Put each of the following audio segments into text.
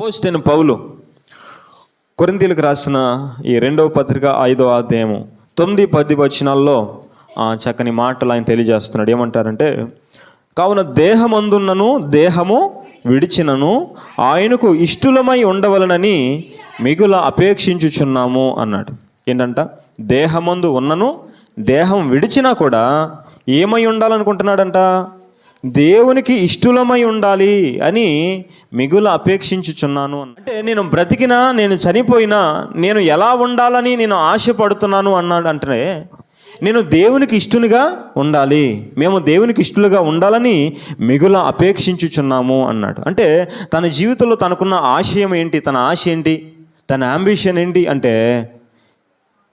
అపోజిటైన పౌలు కొరింతీలకు రాసిన ఈ రెండవ పత్రిక ఐదవ అధ్యాయము తొమ్మిది పది వచనాల్లో ఆ చక్కని మాటలు ఆయన తెలియజేస్తున్నాడు. ఏమంటారంటే కావున దేహమందున్నను దేహము విడిచినను ఆయనకు ఇష్టలమై ఉండవలనని మిగుల అపేక్షించుచున్నాము అన్నాడు. ఏంటంట? దేహమందు ఉన్నను దేహం విడిచినా కూడా ఏమై ఉండాలనుకుంటున్నాడంట? దేవునికి ఇష్టలమై ఉండాలి అని మిగుల అపేక్షించుచున్నాను అంటే నేను బ్రతికినా నేను చనిపోయినా నేను ఎలా ఉండాలని నేను ఆశపడుతున్నాను అన్నాడు అంటే నేను దేవునికి ఇష్టునిగా ఉండాలి. మేము దేవునికి ఇష్టలుగా ఉండాలని మిగుల అపేక్షించుచున్నాము అన్నాడు. అంటే తన జీవితంలో తనకున్న ఆశయం ఏంటి? తన ఆశ ఏంటి? తన అంబిషన్ ఏంటి? అంటే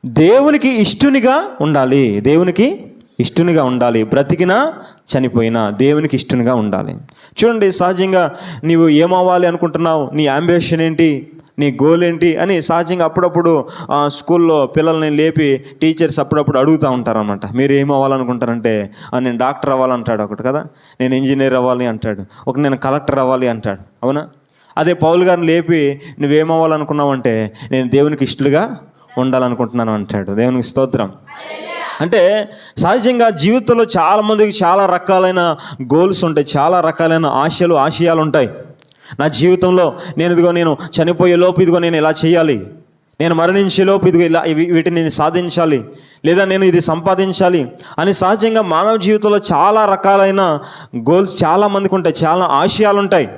దేవునికి ఇష్టునిగా ఉండాలి. దేవునికి ఇష్టునిగా ఉండాలి. బ్రతికినా చనిపోయినా దేవునికి ఇష్టునిగా ఉండాలి. చూడండి సహజంగా నీవు ఏమవ్వాలి అనుకుంటున్నావు? నీ అంబిషన్ ఏంటి? నీ గోల్ ఏంటి? అని సహజంగా అప్పుడప్పుడు స్కూల్లో పిల్లల్ని లేపి టీచర్స్ అప్పుడప్పుడు అడుగుతూ ఉంటారనమాట మీరు ఏం అవ్వాలనుకుంటారంటే నేను డాక్టర్ అవ్వాలంటాడు ఒకటి కదా. నేను ఇంజనీర్ అవ్వాలి అంటాడు. ఒక నేను కలెక్టర్ అవ్వాలి అంటాడు. అవునా? అదే పౌల్ గారిని లేపి నువ్వేమవ్వాలనుకున్నావు అంటే నేను దేవునికి ఇష్టలుగా ఉండాలనుకుంటున్నాను అంటాడు. దేవునికి స్తోత్రం. అంటే సహజంగా జీవితంలో చాలామందికి చాలా రకాలైన గోల్స్ ఉంటాయి చాలా రకాలైన ఆశలు ఆశయాలు ఉంటాయి. నా జీవితంలో నేను ఇదిగో నేను చనిపోయే లోపు ఇదిగో నేను ఇలా చేయాలి. నేను మరణించే లోపు ఇదిగో ఇలా వీటిని నేను సాధించాలి. లేదా నేను ఇది సంపాదించాలి అని సహజంగా మానవ జీవితంలో చాలా రకాలైన గోల్స్ చాలా మందికి ఉంటాయి చాలా ఆశయాలు ఉంటాయి.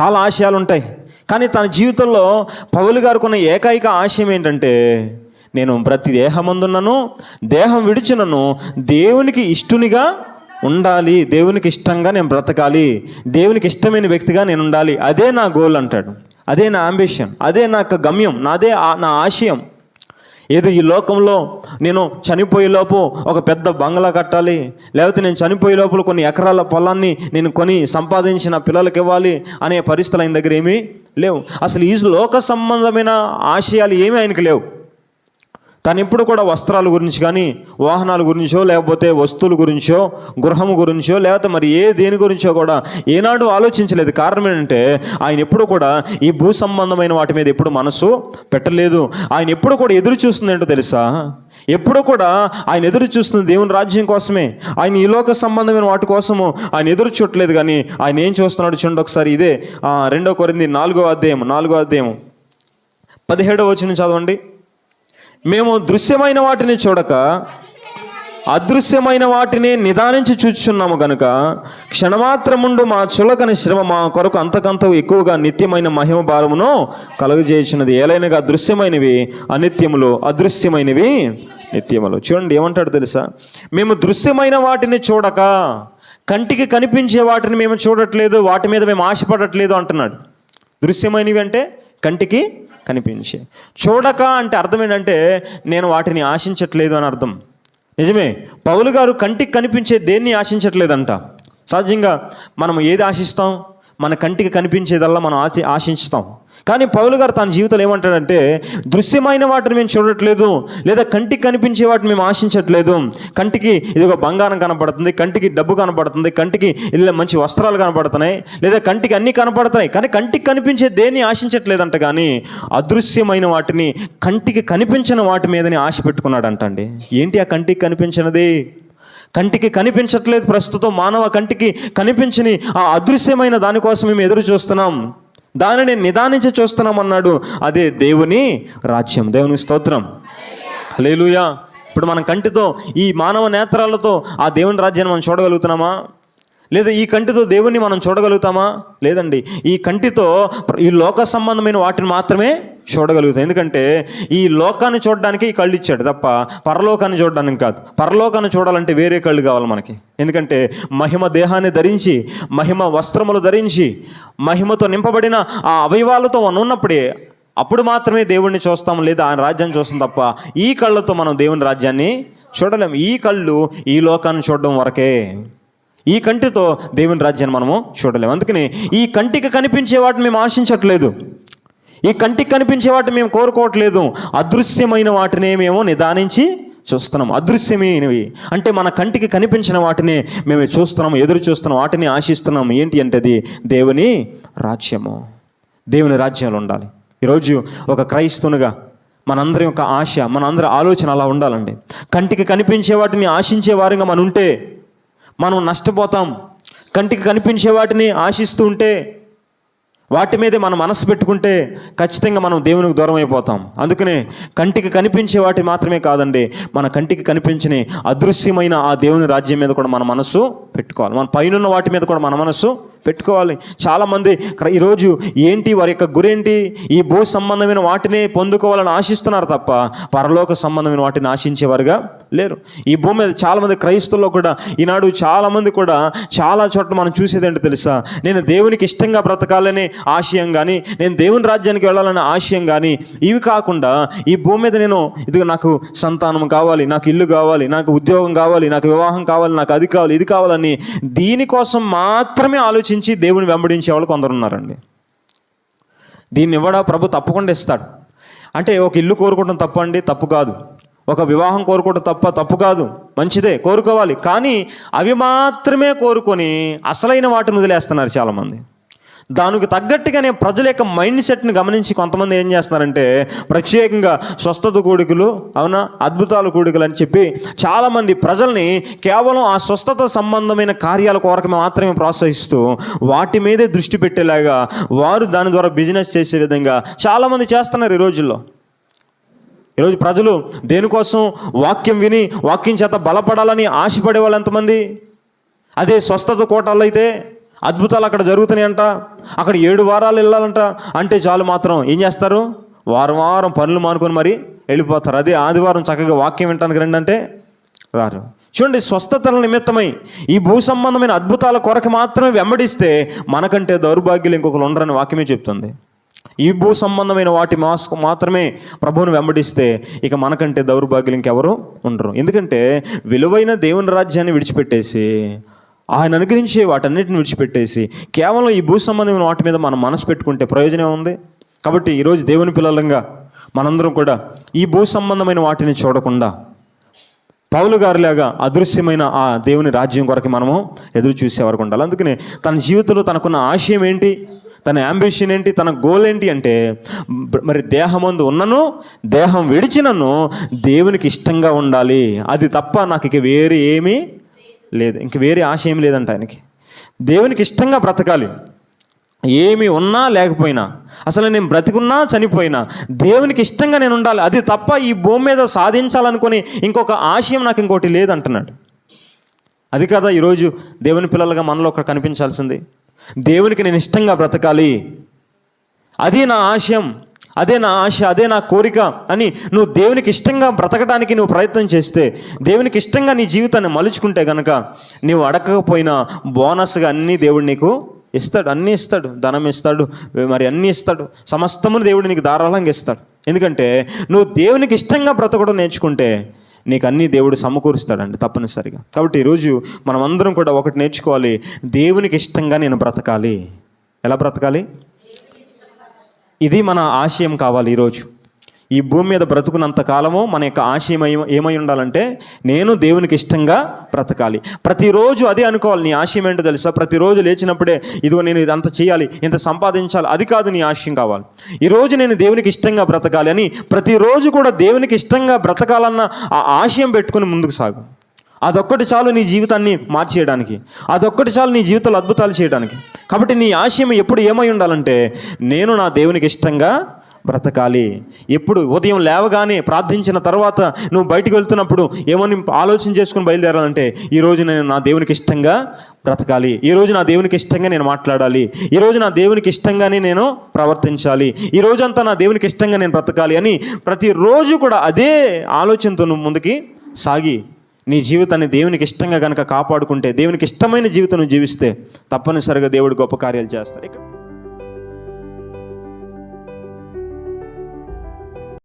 చాలా ఆశయాలు ఉంటాయి. కానీ తన జీవితంలో పౌలు గారికి ఉన్న ఏకైక ఆశయం ఏంటంటే నేను ప్రతి దేహమందున్నను దేహం విడిచినను దేవునికి ఇష్టునిగా ఉండాలి దేవునికి ఇష్టంగా నేను బ్రతకాలి దేవునికి ఇష్టమైన వ్యక్తిగా నేను ఉండాలి. అదే నా గోల్ అంటాడు. అదే నా అంబిషన్. అదే నా యొక్క గమ్యం. నాదే నా ఆశయం. ఏదో ఈ లోకంలో నేను చనిపోయే లోపు ఒక పెద్ద బంగ్లా కట్టాలి లేకపోతే నేను చనిపోయే లోపల కొన్ని ఎకరాల పొలాన్ని నేను కొని సంపాదించిన పిల్లలకి ఇవ్వాలి అనే పరిస్థితులు ఆయన దగ్గర ఏమీ లేవు. అసలు ఈ లోక సంబంధమైన ఆశయాలు ఏమీ ఆయనకి లేవు. కానీ ఇప్పుడు కూడా వస్త్రాల గురించి కానీ వాహనాల గురించో లేకపోతే వస్తువుల గురించో గృహము గురించో లేకపోతే మరి ఏ దేని గురించో కూడా ఏనాడు ఆలోచించలేదు. కారణం ఏంటంటే ఆయన ఎప్పుడు కూడా ఈ భూ సంబంధమైన వాటి మీద ఎప్పుడు మనసు పెట్టలేదు. ఆయన ఎప్పుడు కూడా ఎదురు చూస్తుంది ఏంటో తెలుసా? ఎప్పుడు కూడా ఆయన ఎదురు చూస్తుంది దేవుని రాజ్యం కోసమే. ఆయన ఈ లోక సంబంధమైన వాటి కోసము ఆయన ఎదురు చూడలేదు కానీ ఆయన ఏం చూస్తున్నాడు చూడండి ఒకసారి. ఇదే రెండో కొరింది నాలుగో అధ్యాయం నాలుగో అధ్యాయం పదిహేడో వచ్చిన చదవండి. మేము దృశ్యమైన వాటిని చూడక అదృశ్యమైన వాటిని నిదానించి చూచున్నాము గనుక క్షణమాత్రముండు మా చులకని శ్రమ మా కొరకు అంతకంత ఎక్కువగా నిత్యమైన మహిమ భారమును కలుగజేయుచున్నది. ఏలైనగా దృశ్యమైనవి అనిత్యములు అదృశ్యమైనవి నిత్యములు. చూడండి ఏమంటాడు తెలుసా? మేము దృశ్యమైన వాటిని చూడక కంటికి కనిపించే వాటిని మేము చూడట్లేదు వాటి మీద మేము ఆశపడట్లేదు అంటున్నాడు. దృశ్యమైనవి అంటే కంటికి కనిపించే. చూడక అంటే అర్థం ఏంటంటే నేను వాటిని ఆశించట్లేదు అని అర్థం. నిజమే? పౌలు గారు కంటికి కనిపించే దేన్ని ఆశించట్లేదంట. సహజంగా మనం ఏది ఆశిస్తాం? మన కంటికి కనిపించేదల్లా మనం ఆశి ఆశించుతాం. కానీ పౌలు గారు తన జీవితంలో ఏమంటాడంటే దృశ్యమైన వాటిని మేము చూడట్లేదు లేదా కంటికి కనిపించే వాటిని మేము ఆశించట్లేదు. కంటికి ఇది ఒక బంగారం కనపడుతుంది కంటికి డబ్బు కనపడుతుంది కంటికి ఇలా మంచి వస్త్రాలు కనపడుతున్నాయి లేదా కంటికి అన్నీ కనపడుతున్నాయి కానీ కంటికి కనిపించే దేన్ని ఆశించట్లేదంట కానీ అదృశ్యమైన వాటిని కంటికి కనిపించిన వాటి మీదని ఆశ పెట్టుకున్నాడంట అండి ఏంటి ఆ కంటికి కనిపించినది? కంటికి కనిపించట్లేదు ప్రస్తుతం మానవ కంటికి కనిపించని ఆ అదృశ్యమైన దానికోసం మేము ఎదురు చూస్తున్నాం. దానిని నిదానించి చూస్తున్నామన్నాడు. అదే దేవుని రాజ్యం. దేవుని స్తోత్రం. లేలుయా ఇప్పుడు మన కంటితో ఈ మానవ నేత్రాలతో ఆ దేవుని రాజ్యాన్ని మనం చూడగలుగుతున్నామా? లేదా ఈ కంటితో దేవుణ్ణి మనం చూడగలుగుతామా? లేదండి. ఈ కంటితో ఈ లోక సంబంధమైన వాటిని మాత్రమే చూడగలుగుతాం. ఎందుకంటే ఈ లోకాన్ని చూడడానికి ఈ కళ్ళు ఇచ్చాడు తప్ప పరలోకాన్ని చూడడానికి కాదు. పరలోకాన్ని చూడాలంటే వేరే కళ్ళు కావాలి మనకి. ఎందుకంటే మహిమ దేహాన్ని ధరించి మహిమ వస్త్రములు ధరించి మహిమతో నింపబడిన ఆ అవయవాలతో మనం ఉన్నప్పుడే అప్పుడు మాత్రమే దేవుణ్ణి చూస్తాం లేదా ఆయన రాజ్యాన్ని చూస్తాం తప్ప ఈ కళ్ళతో మనం దేవుని రాజ్యాన్ని చూడలేము ఈ కళ్ళు ఈ లోకాన్ని చూడడం వరకే. ఈ కంటితో దేవుని రాజ్యాన్ని మనము చూడలేము అందుకని ఈ కంటికి కనిపించే వాటిని మేము ఆశించట్లేదు. ఈ కంటికి కనిపించే వాటిని మేము కోరుకోవట్లేదు. అదృశ్యమైన వాటినే మేము నిదానించి చూస్తున్నాం అదృశ్యమైనవి. అంటే మన కంటికి కనిపించిన వాటిని మేము చూస్తున్నాము ఎదురు చూస్తున్నాం వాటిని ఆశిస్తున్నాం ఏంటి అంటే అది దేవుని రాజ్యము. దేవుని రాజ్యాలు ఉండాలి. ఈరోజు ఒక క్రైస్తవునిగా మనందరి యొక్క ఆశ మనందరి ఆలోచన అలా ఉండాలండి. కంటికి కనిపించే వాటిని ఆశించే వారిగా మనం ఉంటే మనం నష్టపోతాం. కంటికి కనిపించే వాటిని ఆశిస్తూ ఉంటే వాటి మీదే మనం మనసు పెట్టుకుంటే ఖచ్చితంగా మనం దేవునికి దూరం అయిపోతాం. అందుకనే కంటికి కనిపించే వాటి మాత్రమే కాదండి మన కంటికి కనిపించని అదృశ్యమైన ఆ దేవుని రాజ్యం మీద కూడా మన మనసు పెట్టుకోవాలి. మన పైనున్న వాటి మీద కూడా మన మనసు పెట్టుకోవాలి. చాలామంది ఈరోజు ఏంటి వారి యొక్క గురేంటి? ఈ భూ సంబంధమైన వాటిని పొందుకోవాలని ఆశిస్తున్నారు తప్ప పరలోక సంబంధమైన వాటిని ఆశించేవారుగా లేరు. ఈ భూమి మీద చాలామంది క్రైస్తవుల్లో కూడా ఈనాడు చాలామంది కూడా చాలా చోట్ల మనం చూసేదేంటో తెలుసా? నేను దేవునికి ఇష్టంగా బ్రతకాలనే ఆశయం కానీ నేను దేవుని రాజ్యానికి వెళ్ళాలనే ఆశయం కానీ ఇవి కాకుండా ఈ భూమి మీద నేను ఇది నాకు సంతానం కావాలి నాకు ఇల్లు కావాలి నాకు ఉద్యోగం కావాలి నాకు వివాహం కావాలి నాకు అది కావాలి ఇది కావాలని దీనికోసం మాత్రమే ఆలోచించి దేవుని వెంబడించే వాళ్ళు కొందరు ఉన్నారండి. దీన్ని ఇవ్వడా ప్రభు తప్పకుండా ఇస్తాడు. అంటే ఒక ఇల్లు కోరుకోవడం తప్పండి తప్పు కాదు. ఒక వివాహం కోరుకోవడం తప్ప తప్పు కాదు. మంచిదే కోరుకోవాలి. కానీ అవి మాత్రమే కోరుకొని అసలైన వాటిని వదిలేస్తున్నారు చాలామంది. దానికి తగ్గట్టుగానే ప్రజల యొక్క మైండ్ సెట్ని గమనించి కొంతమంది ఏం చేస్తున్నారంటే ప్రత్యేకంగా స్వస్థత కోడికలు అవునా? అద్భుతాల కోడికలు అని చెప్పి చాలామంది ప్రజల్ని కేవలం ఆ స్వస్థత సంబంధమైన కార్యాల కొరకు మాత్రమే ప్రోత్సహిస్తూ వాటి మీదే దృష్టి పెట్టేలాగా వారు దాని ద్వారా బిజినెస్ చేసే విధంగా చాలామంది చేస్తున్నారు ఈ రోజుల్లో. ఈరోజు ప్రజలు దేనికోసం వాక్యం విని వాక్యం చేత బలపడాలని ఆశపడే వాళ్ళు ఎంతమంది? అదే స్వస్థత కోటాల్లో అయితే అద్భుతాలు అక్కడ జరుగుతున్నాయంట. అక్కడ ఏడు వారాలు వెళ్ళాలంట. అంటే చాలు మాత్రం ఏం చేస్తారు? వారం వారం పనులు మానుకొని మరి వెళ్ళిపోతారు. అదే ఆదివారం చక్కగా వాక్యం వినటానికి రండి అంటే రారు. చూడండి స్వస్థతల నిమిత్తమై ఈ భూ సంబంధమైన అద్భుతాల కొరకు మాత్రమే వెంబడిస్తే మనకంటే దౌర్భాగ్యులు ఇంకొకరు ఉండరని వాక్యమే చెప్తుంది. ఈ భూ సంబంధమైన వాటి మాస్ మాత్రమే ప్రభువును వెంబడిస్తే ఇక మనకంటే దౌర్భాగ్యులు ఇంకెవరు ఉండరు. ఎందుకంటే విలువైన దేవుని రాజ్యాన్ని విడిచిపెట్టేసి ఆయన అనుగ్రహించే వాటన్నిటిని విడిచిపెట్టేసి కేవలం ఈ భూ సంబంధమైన వాటి మీద మనం మనసు పెట్టుకుంటే ప్రయోజనం ఉంది కాబట్టి ఈరోజు దేవుని పిల్లలంగా మనందరం కూడా ఈ భూ సంబంధమైన వాటిని చూడకుండా పౌలు గారిలాగా అదృశ్యమైన ఆ దేవుని రాజ్యం కొరకు మనము ఎదురు చూసేవారు ఉండాలి. అందుకనే తన జీవితంలో తనకున్న ఆశయం ఏంటి? తన అంబిషన్ ఏంటి? తన గోల్ ఏంటి అంటే మరి దేహమందు ఉన్నను దేహం విడిచినను దేవునికి ఇష్టంగా ఉండాలి. అది తప్ప నాకు ఇక వేరే ఏమీ లేదు. ఇంక వేరే ఆశ ఏమి లేదంట ఆయనకి. దేవునికి ఇష్టంగా బ్రతకాలి. ఏమి ఉన్నా లేకపోయినా అసలు నేను బ్రతికున్నా చనిపోయినా దేవునికి ఇష్టంగా నేను ఉండాలి. అది తప్ప ఈ భూమి మీద సాధించాలనుకుని ఇంకొక ఆశయం నాకు ఇంకోటి లేదంటున్నాడు. అది కదా ఈరోజు దేవుని పిల్లలుగా మనలో ఒకటి కనిపించాల్సింది. దేవునికి నేను ఇష్టంగా బ్రతకాలి. అది నా ఆశయం. అదే నా ఆశ అదే నా కోరిక అని నువ్వు దేవునికి ఇష్టంగా బ్రతకడానికి నువ్వు ప్రయత్నం చేస్తే దేవునికి ఇష్టంగా నీ జీవితాన్ని మలుచుకుంటే కనుక నీవు అడగకపోయినా బోనస్గా అన్నీ దేవుడు నీకు ఇస్తాడు. అన్నీ ఇస్తాడు. ధనం ఇస్తాడు. మరి అన్నీ ఇస్తాడు. సమస్తమును దేవుడు నీకు ధారాళంగా ఇస్తాడు. ఎందుకంటే నువ్వు దేవునికి ఇష్టంగా బ్రతకడం నేర్చుకుంటే నీకు అన్నీ దేవుడు సమకూరుస్తాడండి తప్పనిసరిగా. కాబట్టి ఈరోజు మనం అందరం కూడా ఒకటి నేర్చుకోవాలి. దేవునికి ఇష్టంగా నేను బ్రతకాలి. ఎలా బ్రతకాలి? ఇది మన ఆశయం కావాలి ఈరోజు. ఈ భూమి మీద బ్రతుకున్నంత కాలము మన యొక్క ఆశయం ఏమై ఉండాలంటే నేను దేవునికి ఇష్టంగా బ్రతకాలి. ప్రతిరోజు అదే అనుకోవాలి నీ ఆశయం ఏంటో తెలుసా? ప్రతిరోజు లేచినప్పుడే ఇదిగో నేను ఇదంతా చేయాలి ఇంత సంపాదించాలి అది కాదు నీ ఆశయం కావాలి. ఈరోజు నేను దేవునికి ఇష్టంగా బ్రతకాలి అని ప్రతిరోజు కూడా దేవునికి ఇష్టంగా బ్రతకాలన్న ఆ ఆశయం పెట్టుకుని ముందుకు సాగు. అదొక్కటి చాలు నీ జీవితాన్ని మార్చేయడానికి అదొక్కటి చాలు నీ జీవితంలో అద్భుతాలు చేయడానికి. కాబట్టి నీ ఆశయం ఎప్పుడు ఏమై ఉండాలంటే నేను నా దేవునికి ఇష్టంగా బ్రతకాలి. ఎప్పుడు ఉదయం లేవగానే ప్రార్థించిన తర్వాత నువ్వు బయటికి వెళ్తున్నప్పుడు ఏమని ఆలోచన చేసుకుని బయలుదేరాలంటే ఈరోజు నేను నా దేవునికి ఇష్టంగా బ్రతకాలి. ఈరోజు నా దేవునికి ఇష్టంగా నేను మాట్లాడాలి. ఈరోజు నా దేవునికి ఇష్టంగానే నేను ప్రవర్తించాలి. ఈ రోజంతా నా దేవునికి ఇష్టంగా నేను బ్రతకాలి అని ప్రతిరోజు కూడా అదే ఆలోచనతో నువ్వు ముందుకి సాగి నీ జీవితాన్ని దేవునికి ఇష్టంగా కనుక కాపాడుకుంటే దేవునికి ఇష్టమైన జీవితం జీవిస్తే తప్పనిసరిగా దేవుడు గొప్ప కార్యాలు చేస్తాడు ఇక్కడ.